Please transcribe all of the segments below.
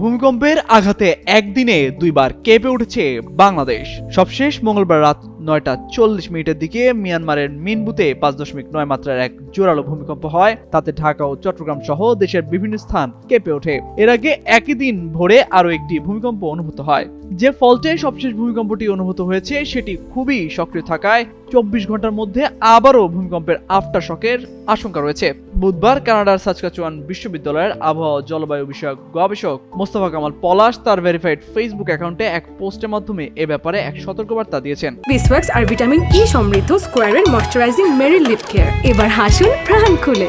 ভূমিকম্পের আঘাতে একদিনে দুইবার কেঁপে উঠেছে বাংলাদেশ। সবশেষ মঙ্গলবার রাত নয়টা চল্লিশ মিনিটের দিকে মিয়ানমারের মিনবুতে পাঁচ দশমিক নয় মাত্রার এক জোরালো ভূমিকম্প হয়। তাতে ঢাকা ও চট্টগ্রাম সহ দেশের বিভিন্ন স্থান কেঁপে ওঠে। এর আগে একই দিন ভোরে আরও একটি ভূমিকম্প অনুভূত হয়। যে ফলটে সবশেষ ভূমিকম্পটি অনুভূত হয়েছে, সেটি খুবই সক্রিয় থাকায় চব্বিশ ঘণ্টার মধ্যে আবারও ভূমিকম্পের আফটার শকের আশঙ্কা রয়েছে। বুধবার কানাডার সাচকাচুয়ান বিশ্ববিদ্যালয়ের আবহাওয়া জলবায়ু বিষয়ক গবেষক মোস্তফা কামাল পলাশ তার ভেরিফাইড ফেসবুক অ্যাকাউন্টে এক পোস্টের মাধ্যমে এ ব্যাপারে এক সতর্কবার্তা দিয়েছেন। বিসওয়াক্স আর ভিটামিন ই সমৃদ্ধ স্কোয়ারের ময়শ্চারাইজিং মেরি লিপ কেয়ার এবার হাসুন প্রাণ খুলে।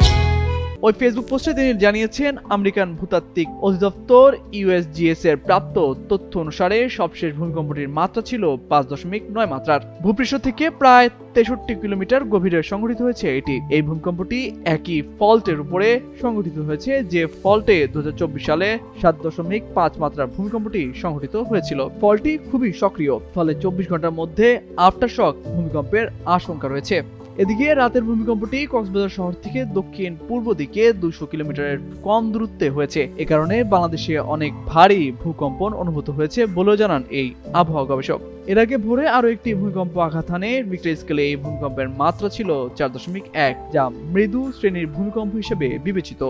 ওই ফেসবুক পোস্টে তিনি জানিয়েছেন, আমেরিকান ভূতাত্ত্বিক অধিদপ্তর ইউএসজিএস এর প্রাপ্ত তথ্য অনুসারে সবশেষ ভূমিকম্পটির মাত্রা ছিল পাঁচ দশমিক নয় মাত্রার। ভূপৃষ্ঠ থেকে প্রায় তেষট্টি কিলোমিটার গভীরে সংঘটিত হয়েছে এটি। এই ভূমিকম্পটি একই ফল্টের উপরে সংঘটিত হয়েছে, যে ফল্টে দু হাজার চব্বিশ সালে সাত দশমিক পাঁচ মাত্রার ভূমিকম্পটি সংঘটিত হয়েছিল। ফলটি খুবই সক্রিয়, ফলে চব্বিশ ঘণ্টার মধ্যে আফটার শক ভূমিকম্পের আশঙ্কা রয়েছে। এদিকে রাতের ভূমিকম্পটি কক্সবাজার শহর থেকে দক্ষিণ পূর্ব দিকে দুশো কিলোমিটারের কম দূরত্বে হয়েছে। এ কারণে বাংলাদেশে অনেক ভারী ভূকম্পন অনুভূত হয়েছে বলে জানান এই আবহাওয়া গবেষক। এর আগে ভোরে আরও একটি ভূমিকম্প আঘাত হানে রিক্টার স্কেলে এই ভূমিকম্পের মাত্রা ছিল চার দশমিক এক, যা মৃদু শ্রেণির ভূমিকম্প হিসেবে বিবেচিত।